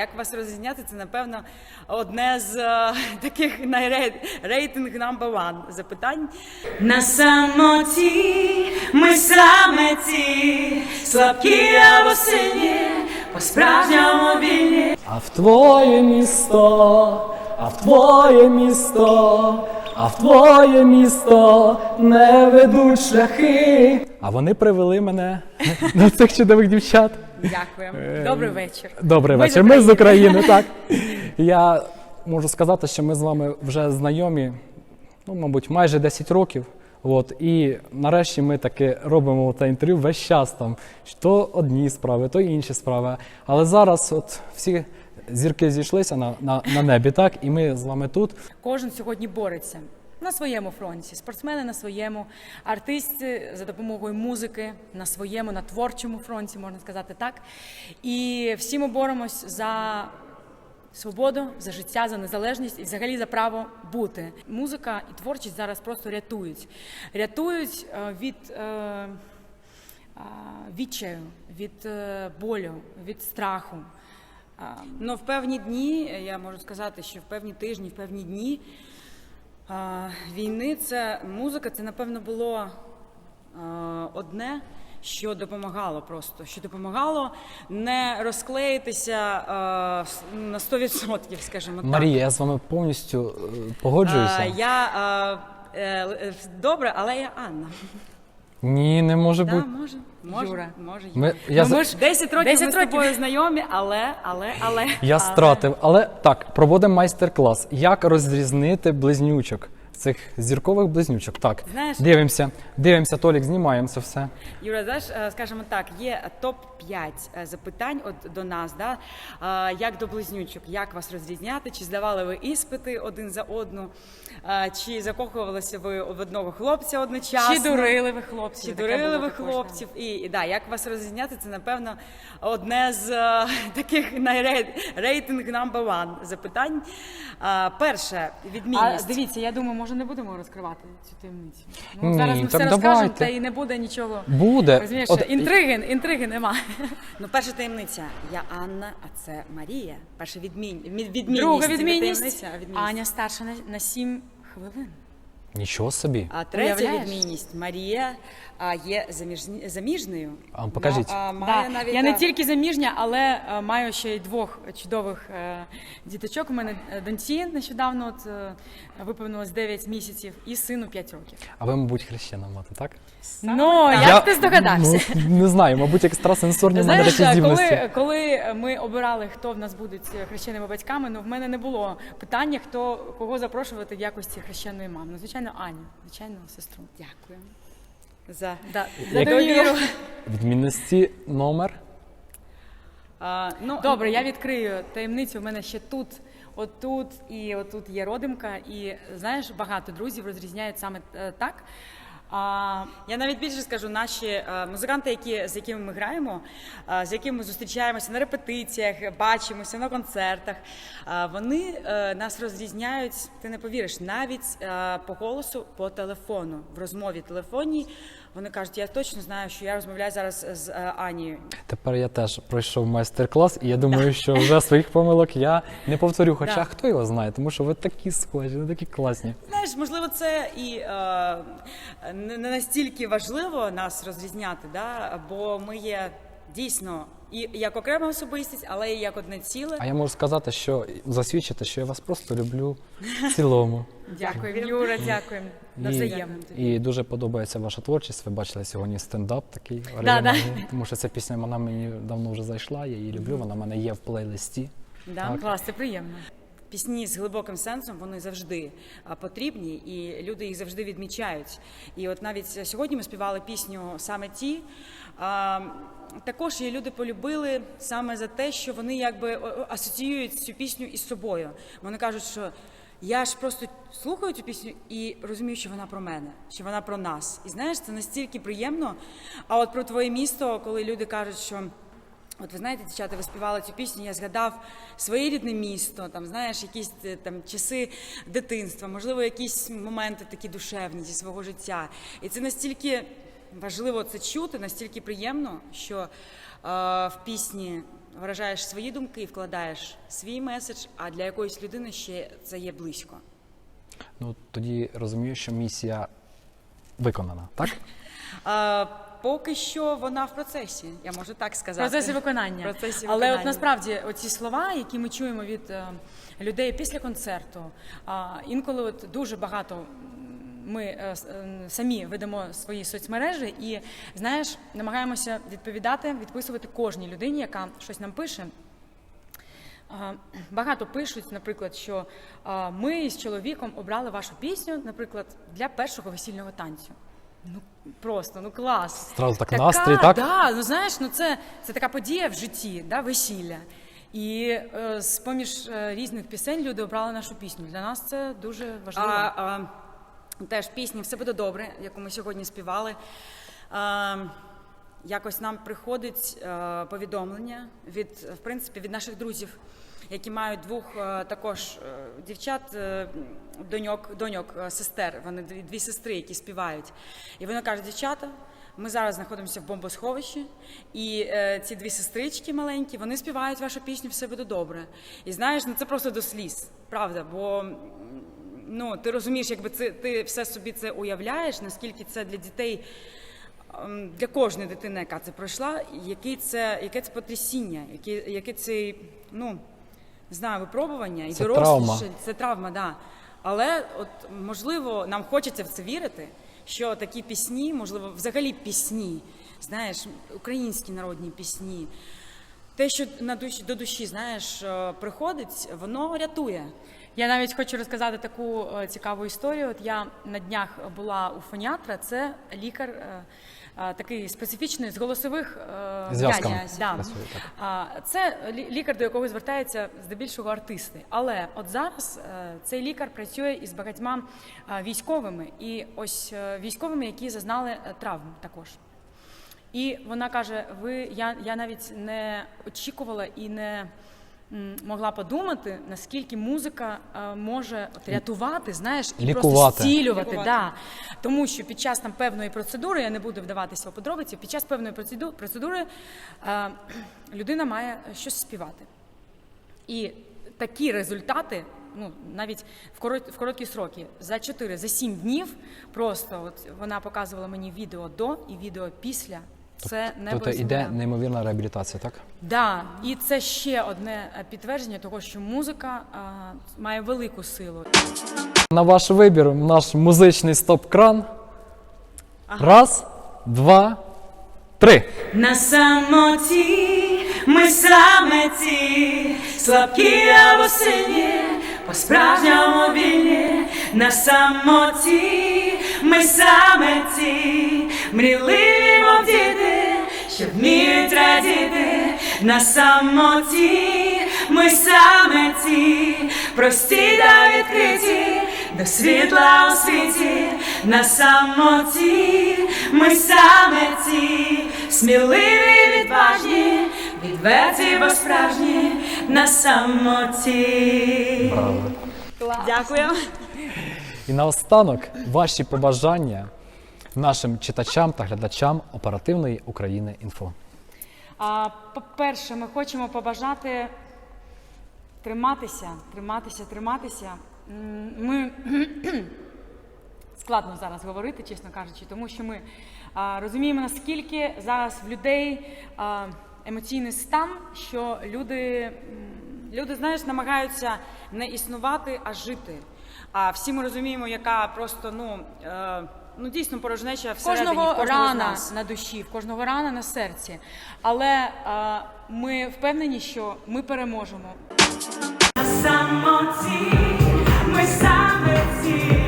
Як вас розрізняти? Це напевно одне з е, таких найрейтинг number one запитань. На самоті ми саме ті, слабкі або сильні, по-справжньому вільні. А в твоє місто, а в твоє місто, а в твоє місто не ведуть шляхи. А вони привели мене до цих чудових дівчат. Дякую. Добрий вечір. Добрий Ми з вечір. Ми з України, так. Я можу сказати, що ми з вами вже знайомі, ну, мабуть, майже 10 років. От, і нарешті ми таки робимо те інтерв'ю весь час там. То одні справи, то інші справи. Але зараз от всі зірки зійшлися на, на, на небі, так, і ми з вами тут. Кожен сьогодні бореться на своєму фронті. Спортсмени на своєму, артисти за допомогою музики на своєму, на творчому фронті, можна сказати так. І всі ми боремось за свободу, за життя, за незалежність і взагалі за право бути. Музика і творчість зараз просто рятують. Рятують е, від. е, відчаю, від е, болю, від страху. Ну, в певні дні, я можу сказати, що в певні тижні, в певні дні війни це музика, це напевно було одне, що допомагало просто, що допомагало не розклеїтися на 100%, скажімо так. Марія, я з вами повністю е, погоджуюся. Я е, е, добре, але я Анна. Ні, не може Да, бути. може, може, Юра. може. Ми- я ну, за- ми ж 10 років 10 ми з тобою знайомі, але, але, але. Я але. стратив, але так, проводимо майстер-клас. Як розрізнити близнючок? Цих зіркових близнючок. Так, Знаєш- дивимося, дивимося, Толік, знімаємо це все. Юра, знаєш, е, скажімо так, є топ-5 запитань от до нас, да? Е, як до близнючок, як вас розрізняти, чи здавали ви іспити один за одну, Е, чи закохувалися ви в одного хлопця одночасно? Чи дурили ви хлопців? Чи дурили ви хлопців? І, і да, як вас розрізняти, це напевно одне з е, таких найрейтинг number one запитань. Е, перше, А дивіться, я думаю, може не будемо розкривати цю таємницю. Ні, Ну, зараз ми так все розкажемо, давайте. та і не буде нічого. Буде. Розумієш, От, інтриги, інтриги нема. Ну, перша таємниця. Я Анна, а це Марія. Перша відмінь... мі- відмінність. Друга відмінність. таємниця, відмінність. Аня старша на, на 7 хвилин. Нічого собі. А третя Уявляєш? відмінність. Марія а, є заміжні... заміжною. А, покажіть. Ну, а, має Да. навіть, Я не а, тільки заміжня, але е, маю ще й двох чудових е, діточок. У мене е, доньці нещодавно от, е, виповнилось 9 місяців і сину 5 років. А ви, мабуть, хрещена мати, так? Ну, як ти здогадався? Ну, не знаю, мабуть, екстрасенсорні в мене Знаєш, такі здібності. коли, коли ми обирали, хто в нас будуть хрещеними батьками, ну в мене не було питання, хто кого запрошувати в якості хрещеної мами. Ну, звичайно, Аню, звичайно, сестру. Дякую. За... Да, за довіру. Відмінності номер. А, ну, Добре, я відкрию таємницю. У мене ще тут, отут і отут є родимка. І знаєш, багато друзів розрізняють саме е, так. А, Я навіть більше скажу, наші е, музиканти, які, з якими ми граємо, е, з якими ми зустрічаємося на репетиціях, бачимося на концертах, е, вони нас розрізняють, ти не повіриш, навіть по голосу, по телефону, в розмові телефонній. Вони кажуть, я точно знаю, що я розмовляю зараз з Анією. Тепер я теж пройшов майстер-клас, і я думаю, що вже своїх помилок я не повторю. Хоча хто його знає, тому що ви такі схожі, ви такі класні. Знаєш, можливо, це і не настільки важливо нас розрізняти, да? бо ми є дійсно і як окрема особистість, але і як одне ціле. А я можу сказати, що засвідчити, що я вас просто люблю в цілому. дякую, Юра, дякую. Навзаємно. І дуже подобається ваша творчість. Ви бачили сьогодні стендап такий Да, оригінальний, тому що ця пісня вона мені давно вже зайшла. Я її люблю. Вона в мене є в плейлисті. Да? Клас, це приємно. Пісні з глибоким сенсом вони завжди потрібні, і люди їх завжди відмічають. І от навіть сьогодні ми співали пісню саме ті. Також її люди полюбили саме за те, що вони якби асоціюють цю пісню із собою. Вони кажуть, що я ж просто слухаю цю пісню і розумію, що вона про мене, що вона про нас. І знаєш, це настільки приємно. А от про твоє місто, коли люди кажуть, що. От ви знаєте, дівчата, ви співали цю пісню, я згадав своє рідне місто, там знаєш, якісь е, там часи дитинства, можливо, якісь моменти такі душевні зі свого життя. І це настільки важливо це чути, настільки приємно, що е, в пісні виражаєш свої думки, вкладаєш свій меседж, а для якоїсь людини ще це є близько. Ну тоді розумію, що місія виконана, так? Поки що вона в процесі, я можу так В сказати. процесі виконання. В процесі Але от насправді оці слова, які ми чуємо від е, людей після концерту, а, інколи от дуже багато ми е, е, самі ведемо свої соцмережі і знаєш, намагаємося відповідати, відписувати кожній людині, яка щось нам пише. Багато пишуть, наприклад, що ми з чоловіком обрали вашу пісню, наприклад, для першого весільного танцю. Ну просто, ну клас. Зразу так настрій, так? Да, ну знаєш, ну це, це така подія в житті, да, весілля. І е, з поміж е, різних пісень люди обрали нашу пісню. Для нас це дуже важливо. А, а, теж пісні Все буде добре, яку ми сьогодні співали. А, якось нам приходить е, повідомлення від, в принципі, від наших друзів, які мають двох е, також е, дівчат, доньок, доньок, сестер. Вони дві, сестри, які співають. І вони кажуть, дівчата. Ми зараз знаходимося в бомбосховищі, і е, ці дві сестрички маленькі, вони співають вашу пісню Все буде добре. І знаєш, ну це просто до сліз, правда. Бо ну ти розумієш, якби це ти все собі це уявляєш, наскільки це для дітей, для кожної дитини, яка це пройшла, який це, яке це потрясіння, яке, яке це, ну не знаю, випробування і Це дорослі травма. ще- це травма, да. Але от можливо, нам хочеться в це вірити, що такі пісні, можливо, взагалі пісні, знаєш, українські народні пісні. Те, що на душі до душі, знаєш, е, приходить, воно рятує. Я навіть хочу розказати таку е, цікаву історію. От я на днях була у фоніатра, це лікар е, такий специфічний з голосових е, Да. Це лікар, до якого звертаються здебільшого артисти. Але от зараз е, цей лікар працює із багатьма е, військовими, і ось е, військовими, які зазнали е, травм також. І вона каже: Ви я, я навіть не очікувала і не могла подумати, наскільки музика е, може от, рятувати, знаєш, і Лікувати. просто зцілювати. Лікувати. Да. Тому що під час там певної процедури, я не буду вдаватися у подробиці, під час певної процеду- процедури е, людина має щось співати. І такі результати, ну навіть в корот, в короткі сроки, за 4, за 7 днів, просто от вона показувала мені відео до і відео після. Це не Тобто іде неймовірна реабілітація, так? Да, і це ще одне е, підтвердження того, що музика а, має велику силу. На ваш вибір наш музичний стоп-кран. Раз, два, три. На самоті ми саме ті, слабкі або сильні, по-справжньому вільні. На самоті ми саме ті, діти, що вміють радіти. На самоті ми саме ті, прості та відкриті, до світла у світі, на самоті, ми саме ті, сміливі, відважні, відверті, бо справжні, на самоті. Браво. Дякую. І наостанок ваші побажання нашим читачам та глядачам оперативної України інфо. По-перше, ми хочемо побажати триматися, триматися, триматися. Ми складно зараз говорити, чесно кажучи, тому що ми розуміємо, наскільки зараз в людей емоційний стан, що люди, люди, знаєш, намагаються не існувати, а жити. А всі ми розуміємо, яка просто ну, е, ну дійсно порожнеча всередині кожного в кожного з рана нас. на душі, в кожного рана на серці. Але а, ми впевнені, що ми переможемо. На самоті ми саме сильні,